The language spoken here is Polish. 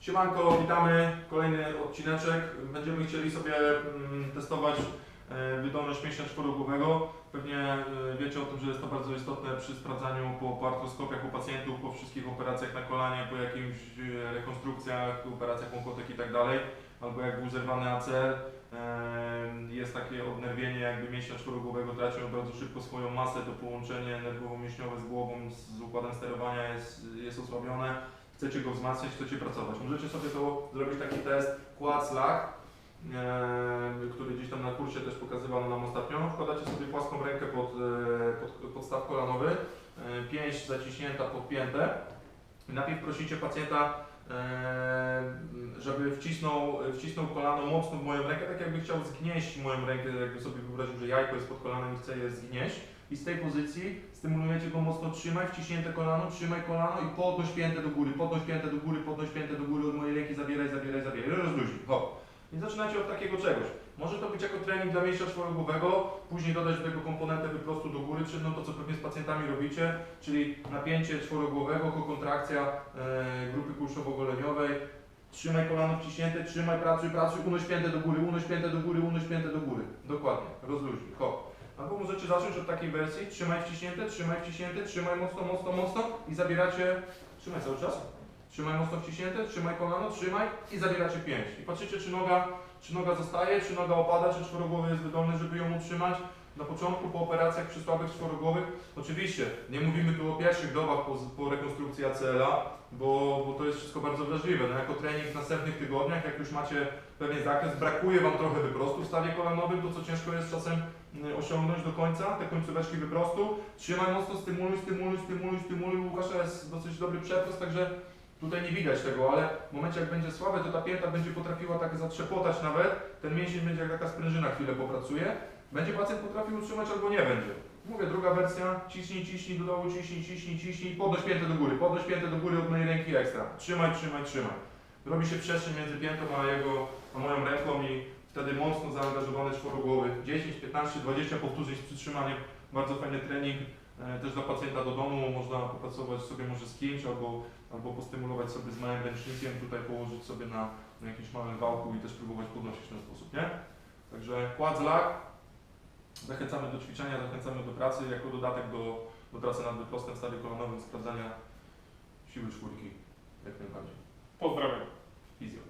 Siemanko, witamy. Kolejny odcineczek. Będziemy chcieli sobie mm, testować e, wydolność mięśnia czworogłowego. Pewnie e, wiecie o tym, że jest to bardzo istotne przy sprawdzaniu po, po artroskopiach u pacjentów, po wszystkich operacjach na kolanie, po jakimś e, rekonstrukcjach, operacjach łąkotek i tak albo jak był zerwany ACL. Jest takie odnerwienie jakby mięśnia czworogłowego, tracił bardzo szybko swoją masę, to połączenie nerwowo-mięśniowe z głową, z, układem sterowania jest, jest osłabione chcecie go wzmacniać, chcecie pracować. Możecie sobie to zrobić taki test lag, e, który gdzieś tam na kursie też pokazywano nam ostatnio. Wkładacie sobie płaską rękę pod, e, pod, pod staw kolanowy, e, pięść zaciśnięta, podpięte. Najpierw prosicie pacjenta, żeby wcisnął, wcisnął kolano mocno w moją rękę, tak jakby chciał zgnieść moją rękę, jakby sobie wyobraził, że jajko jest pod kolanem i chce je zgnieść. I z tej pozycji stymulujecie go mocno, trzymaj, wciśnięte kolano, trzymaj kolano i podnoś piętę do góry, podnoś piętę do góry, podnoś piętę do góry od mojej ręki, zabieraj, zabieraj, zabieraj, rozluźnij, hop. I zaczynacie od takiego czegoś. Może to być jako trening dla mięśnia czworogłowego, później dodać do tego komponentę wyprostu do góry, czyli no to co pewnie z pacjentami robicie, czyli napięcie czworogłowego, kokontrakcja e, grupy kulszowo-goleniowej, Trzymaj kolano wciśnięte, trzymaj, pracuj, pracuj, unoś piętę do góry, unoś piętę do góry, unoś piętę do góry. Dokładnie, rozluźnij, hop. Albo możecie zacząć od takiej wersji, trzymaj wciśnięte, trzymaj wciśnięte, trzymaj mocno, mocno, mocno i zabieracie, trzymaj cały czas, trzymaj mocno wciśnięte, trzymaj kolano, trzymaj i zabieracie pięść. I patrzycie, czy noga, czy noga zostaje, czy noga opada, czy czworogłowy jest wydolny, żeby ją utrzymać. Na początku, po operacjach przy słabych czworogłowych, oczywiście nie mówimy tu o pierwszych dobach po, po rekonstrukcji ACL-a, bo, bo to jest wszystko bardzo wrażliwe. No, jako trening w następnych tygodniach, jak już macie pewien zakres, brakuje Wam trochę wyprostu w stawie kolanowym, to co ciężko jest czasem y, osiągnąć do końca, te końcóweczki wyprostu. Trzymaj mocno, stymuluj, stymuluj, stymuluj, stymuluj. Łukasza jest dosyć dobry przeprost, także tutaj nie widać tego, ale w momencie jak będzie słabe, to ta pięta będzie potrafiła tak zatrzepotać nawet, ten mięsień będzie jak taka sprężyna chwilę popracuje. Będzie pacjent potrafił utrzymać albo nie będzie. Mówię, druga wersja, ciśnij, ciśnij do dołu, ciśnij, ciśnij, ciśnij, podnoś piętę do góry, podnoś piętę do góry od mojej ręki ekstra. Trzymaj, trzymaj, trzymaj. Robi się przestrzeń między piętą a jego, a moją ręką i wtedy mocno zaangażowany czworogłowy. 10, 15, 20 powtórzeń z przytrzymaniem. Bardzo fajny trening. E, też dla pacjenta do domu można popracować sobie może z kimś albo, albo postymulować sobie z małym ręcznikiem, tutaj położyć sobie na, na jakimś małym wałku i też próbować podnosić w ten sposób, nie? Także kład z lag. Zachęcamy do ćwiczenia, zachęcamy do pracy jako dodatek do, do pracy nad wyprostem w stawie kolanowym, sprawdzania siły czwórki jak najbardziej. Pozdrawiam. Fizjo.